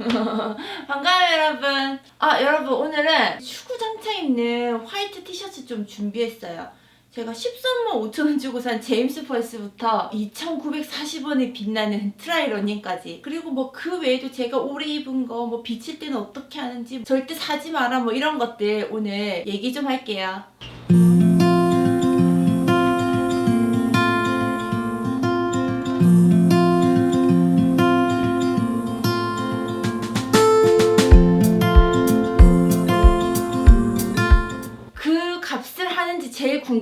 반가워요 여러분. 아 여러분 오늘은 축구장창 입는 화이트 티셔츠 좀 준비했어요. 제가 13만 5천원 주고 산 제임스 펄스부터 2,940원에 빛나는 트라이 러닝까지. 그리고 뭐 그 외에도 제가 오래 입은 거 뭐 비칠 때는 어떻게 하는지 절대 사지 마라 뭐 이런 것들 오늘 얘기 좀 할게요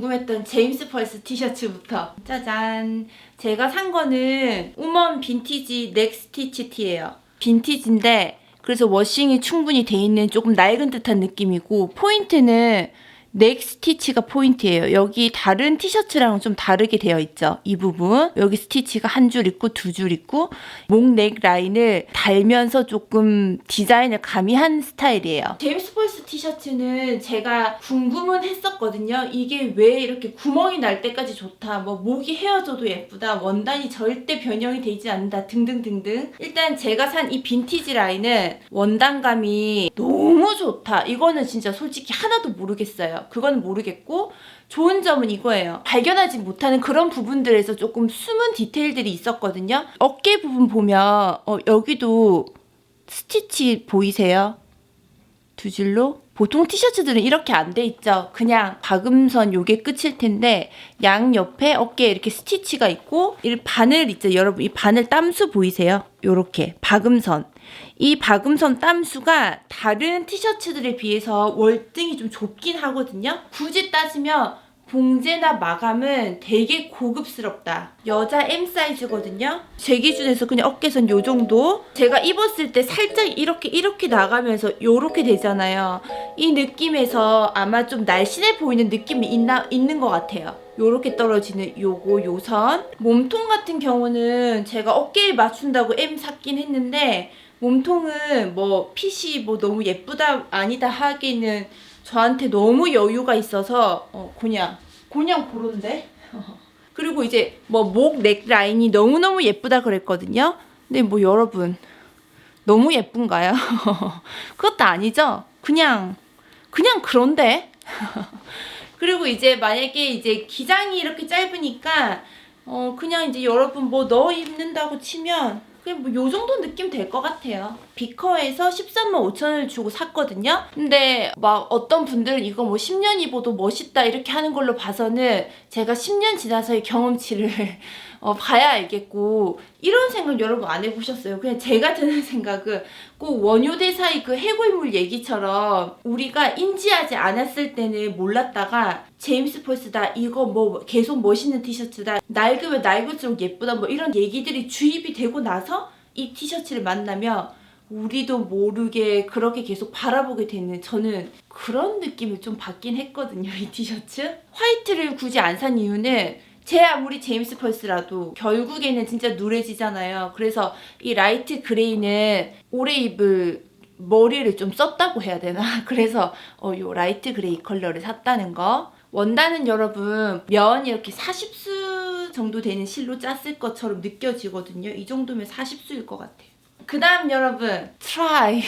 궁금했던 제임스 펄스 티셔츠부터. 짜잔. 제가 산 거는 우먼 빈티지 넥스티치 티예요. 빈티지인데 그래서 워싱이 충분히 돼 있는 조금 낡은 듯한 느낌이고 포인트는 넥 스티치가 포인트예요. 여기 다른 티셔츠랑은 좀 다르게 되어 있죠. 이 부분. 여기 스티치가 한 줄 있고 두 줄 있고 목넥 라인을 달면서 조금 디자인을 가미한 스타일이에요. 제임스 펄스 티셔츠는 제가 궁금은 했었거든요. 이게 왜 이렇게 구멍이 날 때까지 좋다. 뭐 목이 헤어져도 예쁘다. 원단이 절대 변형이 되지 않는다. 등등등등. 일단 제가 산 이 빈티지 라인은 원단감이 너무 좋다. 이거는 진짜 솔직히 하나도 모르겠어요. 그거는 모르겠고 좋은 점은 이거예요. 발견하지 못하는 그런 부분들에서 조금 숨은 디테일들이 있었거든요. 어깨 부분 보면 어, 여기도 스티치 보이세요? 두 줄로? 보통 티셔츠들은 이렇게 안 돼 있죠. 그냥 박음선 요게 끝일 텐데 양 옆에 어깨에 이렇게 스티치가 있고 이 바늘 있죠. 여러분 이 바늘 땀수 보이세요? 요렇게 박음선. 이 박음선 땀수가 다른 티셔츠들에 비해서 월등히 좀 좁긴 하거든요. 굳이 따지면 봉제나 마감은 되게 고급스럽다. 여자 M 사이즈거든요. 제 기준에서 그냥 어깨선 요 정도. 제가 입었을 때 살짝 이렇게 이렇게 나가면서 요렇게 되잖아요. 이 느낌에서 아마 좀 날씬해 보이는 느낌이 있나 있는 것 같아요. 요렇게 떨어지는 요거 요선. 몸통 같은 경우는 제가 어깨에 맞춘다고 M 샀긴 했는데 몸통은 뭐 핏이 뭐 너무 예쁘다 아니다 하기는 저한테 너무 여유가 있어서 어 그냥 그냥 고른데 그리고 이제 뭐 목 넥 라인이 너무너무 예쁘다 그랬거든요 근데 뭐 여러분 너무 예쁜가요? 그것도 아니죠 그냥 그냥 그런데 그리고 이제 만약에 이제 기장이 이렇게 짧으니까 어 그냥 이제 여러분 뭐 넣어 입는다고 치면 그냥 뭐 요 정도 느낌 될 것 같아요. 비커에서 13만 5천 원을 주고 샀거든요. 근데 막 어떤 분들은 이거 뭐 10년 입어도 멋있다 이렇게 하는 걸로 봐서는 제가 10년 지나서의 경험치를 어, 봐야 알겠고 이런 생각 여러분 안 해보셨어요? 그냥 제가 드는 생각은 꼭 원효대사의 그 해골물 얘기처럼 우리가 인지하지 않았을 때는 몰랐다가 제임스 펄스다 이거 뭐 계속 멋있는 티셔츠다 낡으면 낡을수록 예쁘다 뭐 이런 얘기들이 주입이 되고 나서 이 티셔츠를 만나면 우리도 모르게 그렇게 계속 바라보게 되는 저는 그런 느낌을 좀 받긴 했거든요 이 티셔츠 화이트를 굳이 안 산 이유는 제 아무리 제임스 펄스라도 결국에는 진짜 누래지잖아요. 그래서 이 라이트 그레이는 오래 입을 머리를 좀 썼다고 해야 되나? 그래서 어, 요 라이트 그레이 컬러를 샀다는 거. 원단은 여러분 면 이렇게 40수 정도 되는 실로 짰을 것처럼 느껴지거든요. 이 정도면 40수일 것 같아요. 그 다음 여러분 트라이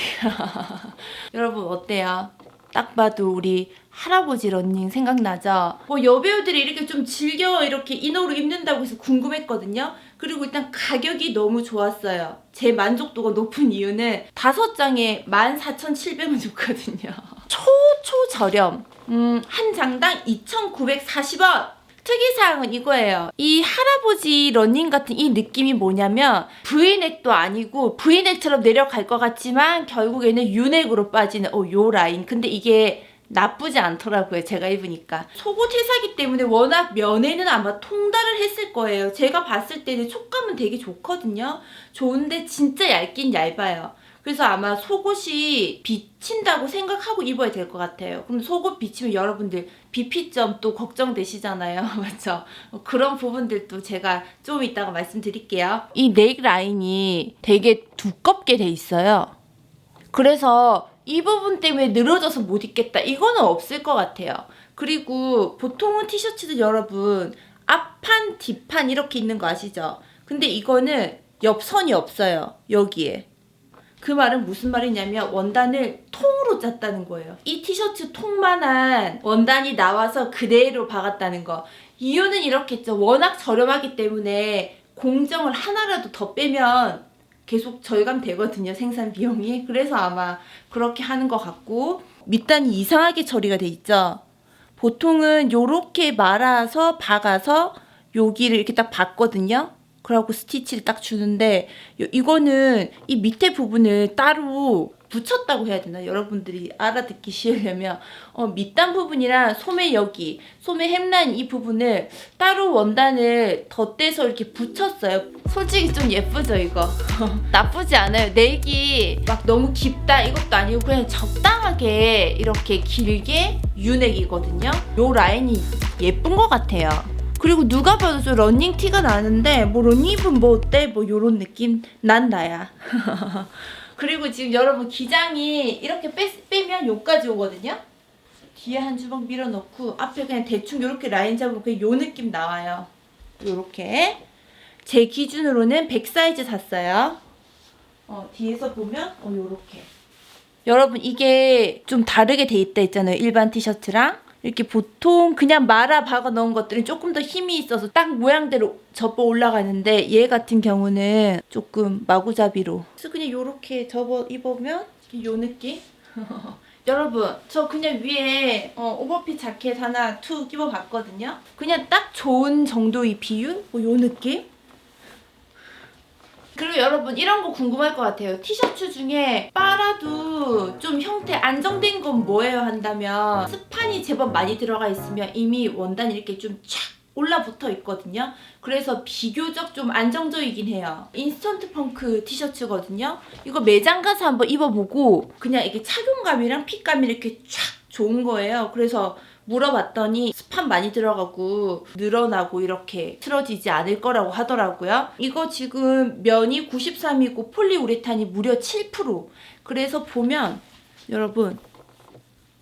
여러분 어때요? 딱 봐도 우리 할아버지 런닝 생각나죠? 뭐 여배우들이 이렇게 좀 즐겨 이렇게 인어로 입는다고 해서 궁금했거든요. 그리고 일단 가격이 너무 좋았어요. 제 만족도가 높은 이유는 다섯 장에 14,700원 줬거든요. 초초 저렴. 음, 한 장당 2,940원. 특이사항은 이거예요. 이 할아버지 러닝 같은 이 느낌이 뭐냐면 V넥도 아니고 V넥처럼 내려갈 것 같지만 결국에는 U넥으로 빠지는 어, 요 라인. 근데 이게 나쁘지 않더라고요. 제가 입으니까. 속옷 회사기 때문에 워낙 면에는 아마 통달을 했을 거예요. 제가 봤을 때는 촉감은 되게 좋거든요. 좋은데 진짜 얇긴 얇아요. 그래서 아마 속옷이 비친다고 생각하고 입어야 될 것 같아요. 그럼 속옷 비치면 여러분들 비피점 또 걱정되시잖아요. 맞죠? 어, 그런 부분들도 제가 좀 이따가 말씀드릴게요. 이 넥 라인이 되게 두껍게 돼 있어요. 그래서 이 부분 때문에 늘어져서 못 입겠다. 이거는 없을 것 같아요. 그리고 보통은 티셔츠들 여러분 앞판, 뒷판 이렇게 있는 거 아시죠? 근데 이거는 옆선이 없어요. 여기에. 그 말은 무슨 말이냐면 원단을 통으로 짰다는 거예요. 이 티셔츠 통만한 원단이 나와서 그대로 박았다는 거. 이유는 이렇겠죠. 워낙 저렴하기 때문에 공정을 하나라도 더 빼면 계속 절감 되거든요. 생산 비용이. 그래서 아마 그렇게 하는 것 같고 밑단이 이상하게 처리가 돼 있죠. 보통은 요렇게 말아서 박아서 여기를 이렇게 딱 박거든요. 그러고 스티치를 딱 주는데 요- 이거는 이 밑에 부분을 따로 붙였다고 해야 되나? 여러분들이 알아듣기 쉬우려면 어, 밑단 부분이랑 소매 여기, 소매 햄라인 이 부분을 따로 원단을 덧대서 이렇게 붙였어요. 솔직히 좀 예쁘죠 이거? 나쁘지 않아요. 넥이 막 너무 깊다 이것도 아니고 그냥 적당하게 이렇게 길게 유넥이거든요. 요 라인이 예쁜 것 같아요. 그리고 누가 봐도 좀 러닝 티가 나는데 뭐 러닝 입은 뭐 어때? 뭐 요런 느낌 난 나야. 그리고 지금 여러분 기장이 이렇게 빼, 빼면 요까지 오거든요. 뒤에 한 주먹 밀어넣고 앞에 그냥 대충 요렇게 라인 잡으면 그냥 요 느낌 나와요. 요렇게. 제 기준으로는 100 사이즈 샀어요. 어, 뒤에서 보면 어 요렇게. 여러분 이게 좀 다르게 돼 있다 했잖아요. 일반 티셔츠랑. 이렇게 보통 그냥 말아 박아 넣은 것들은 조금 더 힘이 있어서 딱 모양대로 접어 올라가는데 얘 같은 경우는 조금 마구잡이로. 그래서 그냥 요렇게 접어 입으면 요 느낌? 여러분 저 그냥 위에 어, 오버핏 자켓 하나 툭 입어봤거든요. 그냥 딱 좋은 정도의 비율? 뭐요 느낌 그리고 여러분 이런 거 궁금할 것 같아요. 티셔츠 중에 빨아도 좀 형태 안정된 건 뭐예요 한다면 스판이 제법 많이 들어가 있으면 이미 원단이 이렇게 좀촥 올라붙어 있거든요. 그래서 비교적 좀 안정적이긴 해요. 인스턴트 펑크 티셔츠거든요. 이거 매장 가서 한번 입어보고 그냥 이게 착용감이랑 핏감이 이렇게 촥 좋은 거예요. 그래서 물어봤더니 스판 많이 들어가고 늘어나고 이렇게 틀어지지 않을 거라고 하더라고요. 이거 지금 면이 93이고 폴리우레탄이 무려 7%. 그래서 보면 여러분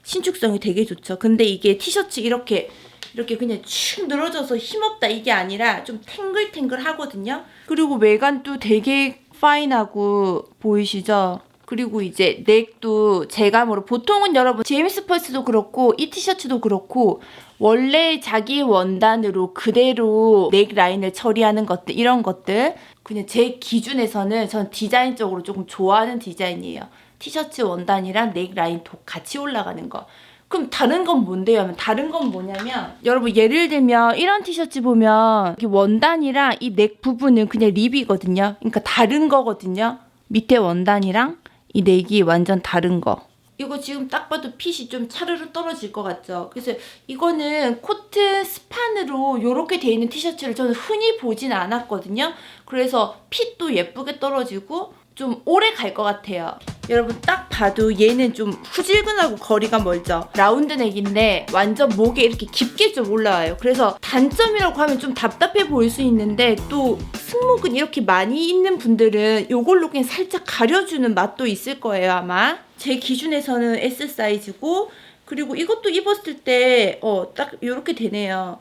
신축성이 되게 좋죠. 근데 이게 티셔츠 이렇게 이렇게 그냥 축 늘어져서 힘없다 이게 아니라 좀 탱글탱글 하거든요. 그리고 외관도 되게 파인하고 보이시죠? 그리고 이제 넥도 제감으로 보통은 여러분 제임스 펄스도 그렇고 이 티셔츠도 그렇고 원래 자기 원단으로 그대로 넥 라인을 처리하는 것들 이런 것들 그냥 제 기준에서는 전 디자인적으로 조금 좋아하는 디자인이에요. 티셔츠 원단이랑 넥 라인 도 같이 올라가는 거. 그럼 다른 건 뭔데요? 다른 건 뭐냐면 여러분 예를 들면 이런 티셔츠 보면 이게 원단이랑 이 넥 부분은 그냥 립이거든요. 그러니까 다른 거거든요. 밑에 원단이랑 이 넥이 완전 다른 거. 이거 지금 딱 봐도 핏이 좀 차르르 떨어질 것 같죠? 그래서 이거는 코트 스판으로 이렇게 돼 있는 티셔츠를 저는 흔히 보진 않았거든요. 그래서 핏도 예쁘게 떨어지고 좀 오래 갈 것 같아요. 여러분 딱 봐도 얘는 좀 후질근하고 거리가 멀죠. 라운드 넥인데 완전 목에 이렇게 깊게 좀 올라와요. 그래서 단점이라고 하면 좀 답답해 보일 수 있는데 또 승모근 이렇게 많이 있는 분들은 이걸로 그냥 살짝 가려주는 맛도 있을 거예요 아마. 제 기준에서는 S 사이즈고 그리고 이것도 입었을 때 어 딱 이렇게 되네요.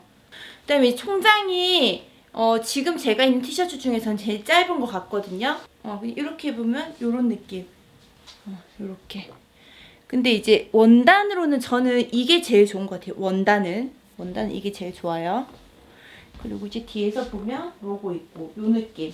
그다음에 이 총장이 어, 지금 제가 입는 티셔츠 중에선 제일 짧은 것 같거든요. 어, 이렇게 보면 이런 느낌. 어, 이렇게. 근데 이제 원단으로는 저는 이게 제일 좋은 것 같아요. 원단은 원단은 이게 제일 좋아요. 그리고 이제 뒤에서 보면 로고 있고 요 느낌.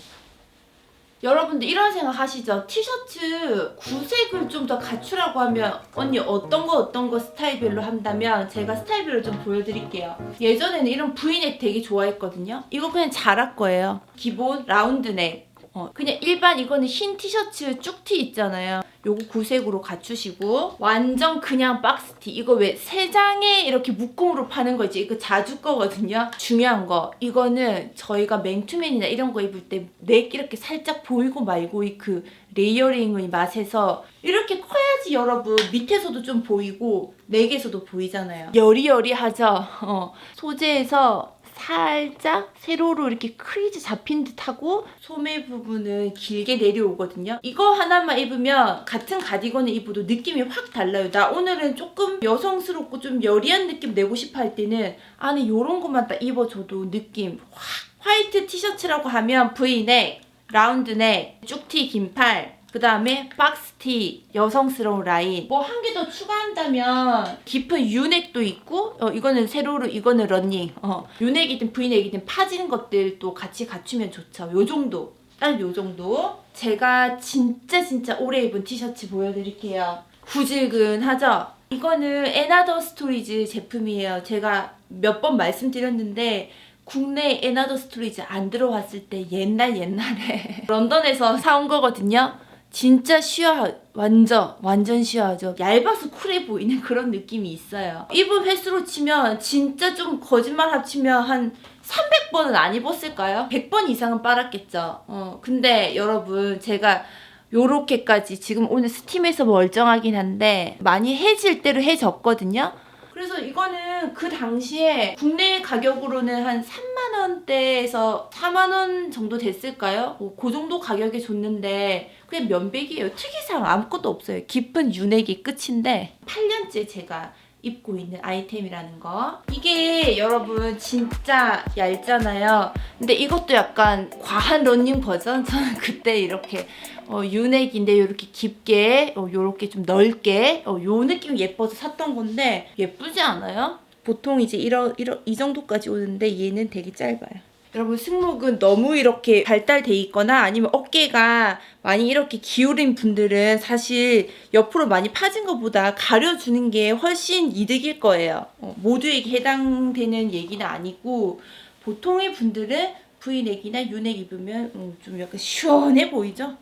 여러분들 이런 생각 하시죠? 티셔츠 구색을 좀 더 갖추라고 하면 언니 어떤 거 어떤 거 스타일별로 한다면 제가 스타일별로 좀 보여드릴게요. 예전에는 이런 V넥 되게 좋아했거든요. 이거 그냥 자랄 거예요. 기본 라운드넥. 어, 그냥 일반 이거는 흰 티셔츠 쭉 티 있잖아요. 요거 구색으로 갖추시고 완전 그냥 박스티. 이거 왜 세 장에 이렇게 묶음으로 파는 거 있지? 이거 자주 거거든요. 중요한 거. 이거는 저희가 맨투맨이나 이런 거 입을 때 넥 이렇게 살짝 보이고 말고 이 그 레이어링의 맛에서 이렇게 커야지 여러분 밑에서도 좀 보이고 넥에서도 보이잖아요. 여리여리하죠? 어, 소재에서 살짝 세로로 이렇게 크리즈 잡힌 듯하고 소매 부분은 길게 내려오거든요. 이거 하나만 입으면 같은 가디건을 입어도 느낌이 확 달라요. 나 오늘은 조금 여성스럽고 좀 여리한 느낌 내고 싶어 할 때는 안에 이런 것만 딱 입어줘도 느낌 확 화이트 티셔츠라고 하면 V넥, 라운드넥, 쭉티 긴팔 그 다음에 박스티 여성스러운 라인. 뭐 한 개 더 추가한다면 깊은 유넥도 있고 어, 이거는 세로로 이거는 런닝. 어, 유넥이든 브이넥이든 파지는 것들도 같이 갖추면 좋죠. 요 정도. 딱 요 정도. 제가 진짜 진짜 오래 입은 티셔츠 보여드릴게요. 후질근하죠? 이거는 에나더 스토리즈 제품이에요. 제가 몇 번 말씀드렸는데 국내 에나더 스토리즈 안 들어왔을 때 옛날 옛날에 런던에서 사온 거거든요. 진짜 쉬워 완전 완전 쉬워하죠. 얇아서 쿨해 보이는 그런 느낌이 있어요. 입은 횟수로 치면 진짜 좀 거짓말 합치면 한 300번은 안 입었을까요? 100번 이상은 빨았겠죠. 어, 근데 여러분 제가 요렇게까지 지금 오늘 스팀에서 멀쩡하긴 한데 많이 해질 대로 해졌거든요. 그래서 이거는 그 당시에 국내 가격으로는 한 3만 원대에서 4만 원 정도 됐을까요? 뭐, 그 정도 가격에 줬는데 그냥 면백이에요. 특이사항 아무것도 없어요. 깊은 윤핵이 끝인데 8년째 제가 입고 있는 아이템이라는 거. 이게 여러분 진짜 얇잖아요. 근데 이것도 약간 과한 러닝 버전? 저는 그때 이렇게 어, 윤핵인데 이렇게 깊게 어, 요렇게 좀 넓게 어, 요 느낌 예뻐서 샀던 건데 예쁘지 않아요? 보통 이제 이러, 이러, 이 정도까지 오는데 얘는 되게 짧아요. 여러분 승모근 너무 이렇게 발달돼 있거나 아니면 어깨가 많이 이렇게 기울인 분들은 사실 옆으로 많이 파진 것보다 가려주는 게 훨씬 이득일 거예요. 어, 모두에게 해당되는 얘기는 아니고 보통의 분들은 V넥이나 U넥 입으면 음, 좀 약간 시원해 보이죠?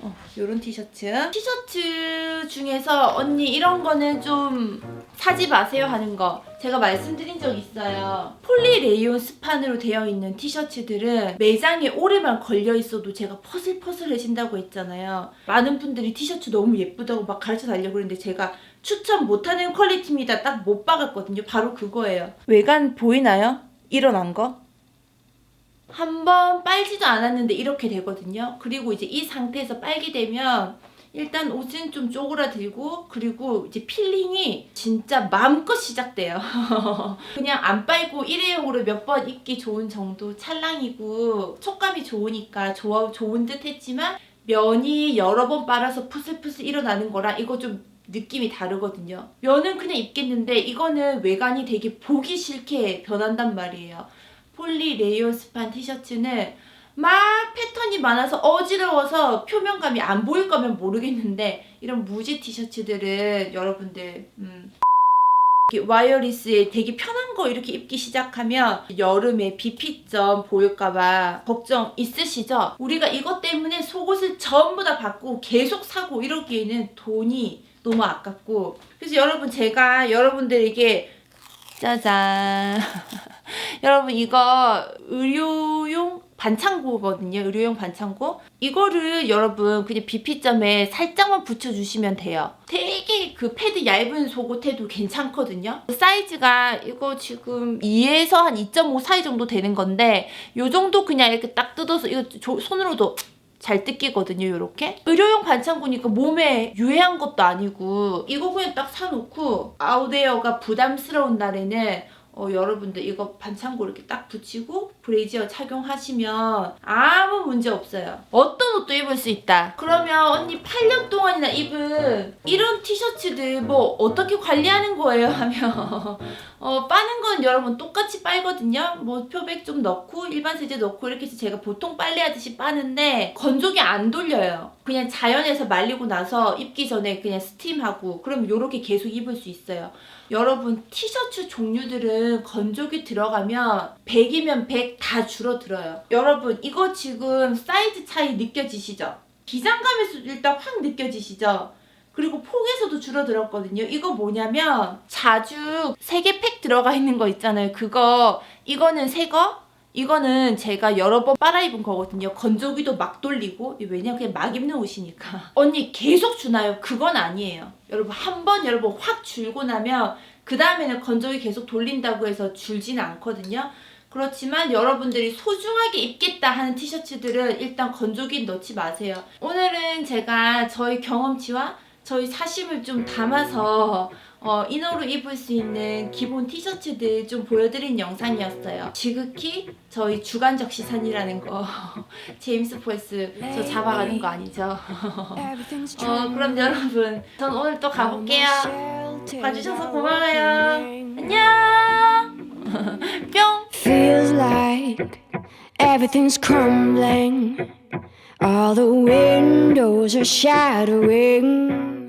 어, 요런 티셔츠. 티셔츠 중에서 언니 이런 거는 좀 사지 마세요 하는 거 제가 말씀드린 적 있어요. 폴리레이온 스판으로 되어 있는 티셔츠들은 매장에 오래만 걸려 있어도 제가 퍼슬퍼슬해진다고 했잖아요. 많은 분들이 티셔츠 너무 예쁘다고 막 가르쳐 달려고 그러는데 제가 추천 못하는 퀄리티입니다. 딱 못 박았거든요. 바로 그거예요. 외관 보이나요? 일어난 거? 한 번 빨지도 않았는데 이렇게 되거든요. 그리고 이제 이 상태에서 빨게 되면 일단 옷은 좀 쪼그라들고 그리고 이제 필링이 진짜 마음껏 시작돼요. 그냥 안 빨고 일회용으로 몇 번 입기 좋은 정도 찰랑이고 촉감이 좋으니까 좋아, 좋은 듯 했지만 면이 여러 번 빨아서 푸슬푸슬 일어나는 거랑 이거 좀 느낌이 다르거든요. 면은 그냥 입겠는데 이거는 외관이 되게 보기 싫게 변한단 말이에요. 폴리 레이온 스판 티셔츠는 막 패턴이 많아서 어지러워서 표면감이 안 보일 거면 모르겠는데 이런 무지 티셔츠들은 여러분들 음, 와이어리스에 되게 편한 거 이렇게 입기 시작하면 여름에 비피점 보일까봐 걱정 있으시죠? 우리가 이것 때문에 속옷을 전부 다 바꾸고 계속 사고 이러기에는 돈이 너무 아깝고 그래서 여러분 제가 여러분들에게 짜잔 여러분 이거 의료용 반창고거든요. 의료용 반창고. 이거를 여러분 그냥 비피점에 살짝만 붙여주시면 돼요. 되게 그 패드 얇은 속옷 해도 괜찮거든요. 사이즈가 이거 지금 2에서 한 2.5 사이 정도 되는 건데 요 정도 그냥 이렇게 딱 뜯어서 이거 조- 손으로도 잘 뜯기거든요, 요렇게. 의료용 반창고니까 몸에 유해한 것도 아니고 이거 그냥 딱 사놓고 아웃웨어가 부담스러운 날에는 어, 여러분들 이거 반창고 이렇게 딱 붙이고 브레이지어 착용하시면 아무 문제 없어요. 어떤 옷도 입을 수 있다. 그러면 언니 8년 동안이나 입은 이런 티셔츠들 뭐 어떻게 관리하는 거예요? 하면 어, 빠는 건 여러분 똑같이 빨거든요. 뭐 표백 좀 넣고 일반 세제 넣고 이렇게 해서 제가 보통 빨래하듯이 빠는데 건조기 안 돌려요. 그냥 자연에서 말리고 나서 입기 전에 그냥 스팀하고 그럼 요렇게 계속 입을 수 있어요. 여러분 티셔츠 종류들은 건조기 들어가면 100이면 100 다 줄어들어요. 여러분 이거 지금 사이즈 차이 느껴지시죠? 기장감에서도 일단 확 느껴지시죠? 그리고 폭에서도 줄어들었거든요. 이거 뭐냐면 자주 세 개 팩 들어가 있는 거 있잖아요. 그거 이거는 새 거, 이거는 제가 여러 번 빨아입은 거거든요. 건조기도 막 돌리고 왜냐면 그냥 막 입는 옷이니까. 언니 계속 주나요? 그건 아니에요. 여러분 한 번 여러분 확 줄고 나면 그 다음에는 건조기 계속 돌린다고 해서 줄지는 않거든요. 그렇지만 여러분들이 소중하게 입겠다 하는 티셔츠들은 일단 건조기 넣지 마세요. 오늘은 제가 저희 경험치와 저희 사심을 좀 담아서 어, 이너로 입을 수 있는 기본 티셔츠들 좀 보여드린 영상이었어요. 지극히 저희 주간적 시선이라는 거 제임스 폴스 저 잡아가는 거 아니죠? 어 그럼 여러분 전 오늘 또 가볼게요. 봐주셔서 고마워요. 안녕. 뿅. Feels like everything's crumbling. All the windows are shattering.